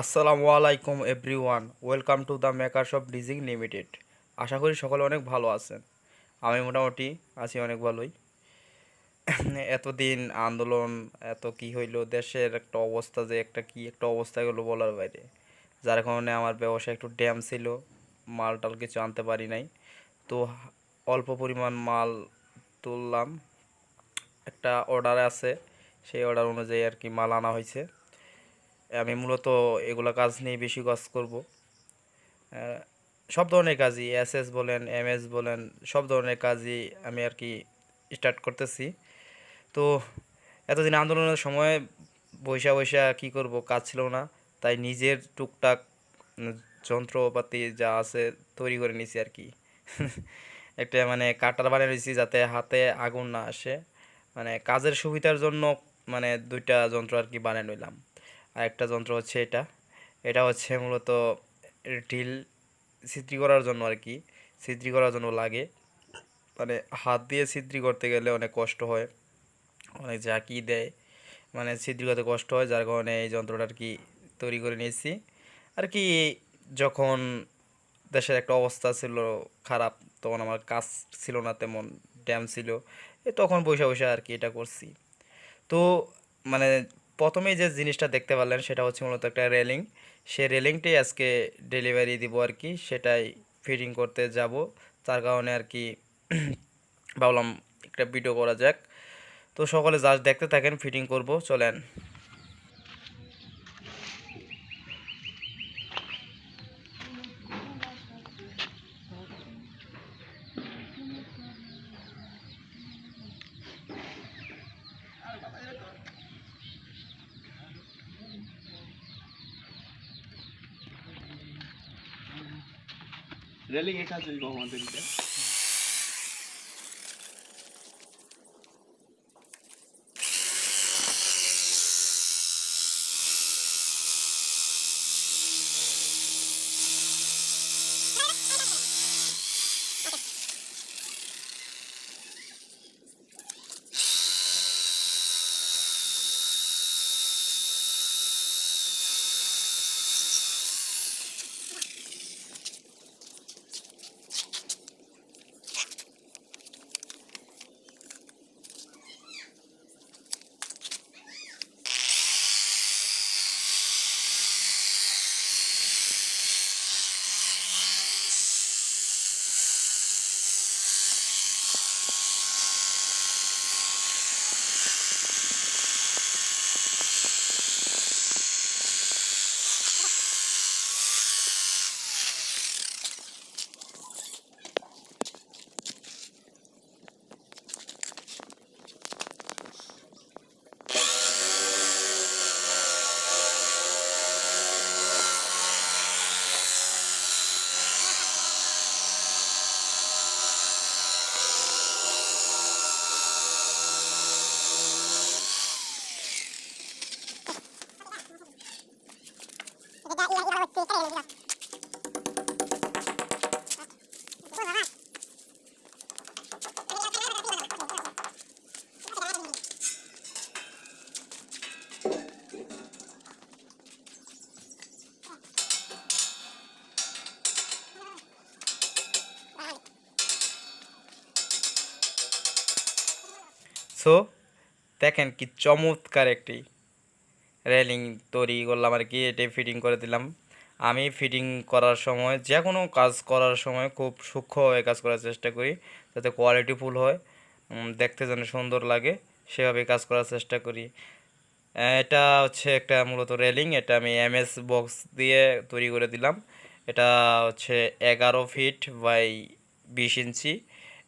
আসসালামু আলাইকুম everyone, welcome to the makers of Dizing Limited. আশা করি সকলে অনেক ভালো আছেন। আমি মোটামুটি আছি অনেক ভালোই। এতদিন আন্দোলন, এত কি হইল, দেশের একটা অবস্থা যে একটা কি একটা অবস্থা গেলো বলার বাইরে। যার কারণে আমার ব্যবসা একটু ড্যাম ছিল, মাল টাল কিছু আনতে পারি নাই। তো অল্প পরিমাণ মাল তুললাম। একটা অর্ডার আছে, সেই অর্ডার অনুযায়ী আর কি মাল আনা হয়েছে আমি মূলত এগুলো কাজ নিয়ে বেশি কাজ করব। সব ধরনের কাজই, এস এস বলেন, এম এস বলেন, সব ধরনের কাজই আমি আর কি স্টার্ট করতেছি। তো এতদিন আন্দোলনের সময় বৈশা বৈশা কি করব, কাজ ছিল না। তাই নিজের টুকটাক যন্ত্রপাতি যা আছে তৈরি করে নিছি আর কি। একটা মানে কাটার বানিয়ে নিয়েছি যাতে হাতে আগুন না আসে। মানে কাজের সুবিধার জন্য মানে দুইটা যন্ত্র আর কি বানিয়ে নিলাম। আর একটা যন্ত্র হচ্ছে এটা। এটা হচ্ছে মূলত ঢিল ছিদ্রি করার জন্য আর কি। ছিদ্রি করার জন্য লাগে। মানে হাত দিয়ে ছিদ্রি করতে গেলে অনেক কষ্ট হয়। অনেক ঝাঁকি দেয় মানে ছিদ্রি করতে কষ্ট হয়, যার কারণে এই যন্ত্রটা আর কি তৈরি করে নিয়েছি। আর কি যখন দেশের একটা অবস্থা ছিল খারাপ, তখন আমার কাজ ছিল না তেমন, ড্যাম ছিল। তখন বসে বসে আর কি এটা করছি। তো মানে প্রথমেই যে জিনিসটা দেখতে পারলেন সেটা হচ্ছে মূলত একটা রেলিং। সে রেলিংটাই আজকে ডেলিভারি দিব আর কি, সেটাই ফিটিং করতে যাব। তার কারণে আর কি ভাবলাম একটা ভিডিও করা যাক। তো সকলে যা দেখতে থাকেন ফিটিং করব, চলেন। রেলিং এখানে চলবে আমাদের এটা সো দেখেন কি চমৎকার একটি রেলিং তৈরি করলাম আর কি, এটাই ফিটিং করে দিলাম। আমি ফিটিং করার সময় যে কোনো কাজ করার সময় খুব সূক্ষ্মভাবে কাজ করার চেষ্টা করি, যাতে কোয়ালিটি ফুল হয় দেখতে যেন সুন্দর লাগে সেভাবে কাজ করার চেষ্টা করি। এটা হচ্ছে একটা মূলত রেলিং এটা আমি এমএস বক্স দিয়ে তৈরি করে দিলাম। এটা হচ্ছে এগারো ফিট বাই বিশ ইঞ্চি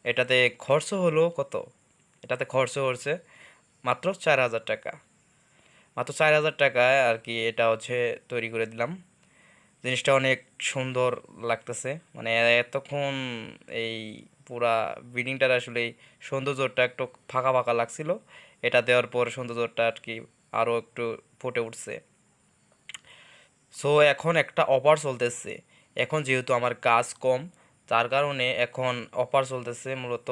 এটাতে খরচ হলো কত? এটাতে খরচ হচ্ছে মাত্র চার হাজার টাকা। মাত্র চার হাজার টাকায় আর কি এটা হচ্ছে তৈরি করে দিলাম। জিনিসটা অনেক সুন্দর লাগতেছে। মানে এতক্ষণ এই পুরা বিল্ডিংটার আসলে সৌন্দর্যটা একটু ফাঁকা ফাঁকা লাগছিল। এটা দেওয়ার পর সৌন্দর্যটা আর কি আরও একটু ফুটে উঠছে। সো এখন একটা অফার চলতেছে। এখন যেহেতু আমার কাজ কম, তার কারণে এখন অফার চলতেছে মূলত।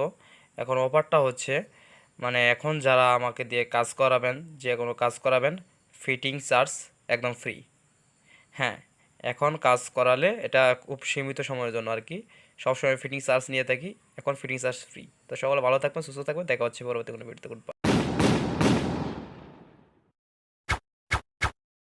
এখন অফারটা হচ্ছে মানে এখন যারা আমাকে দিয়ে কাজ করাবেন, যে কোনো কাজ করাবেন ফিটিং চার্জ একদম ফ্রি হ্যাঁ এখন কাজ করালে এটা খুব সীমিত সময়ের জন্য আর কি সবসময় ফিটিং চার্জ নিয়ে থাকি, এখন ফিটিং চার্জ ফ্রি তো সকলে ভালো থাকবেন, সুস্থ থাকবেন, দেখা হচ্ছে পরবর্তী কোনো ভিডিওতে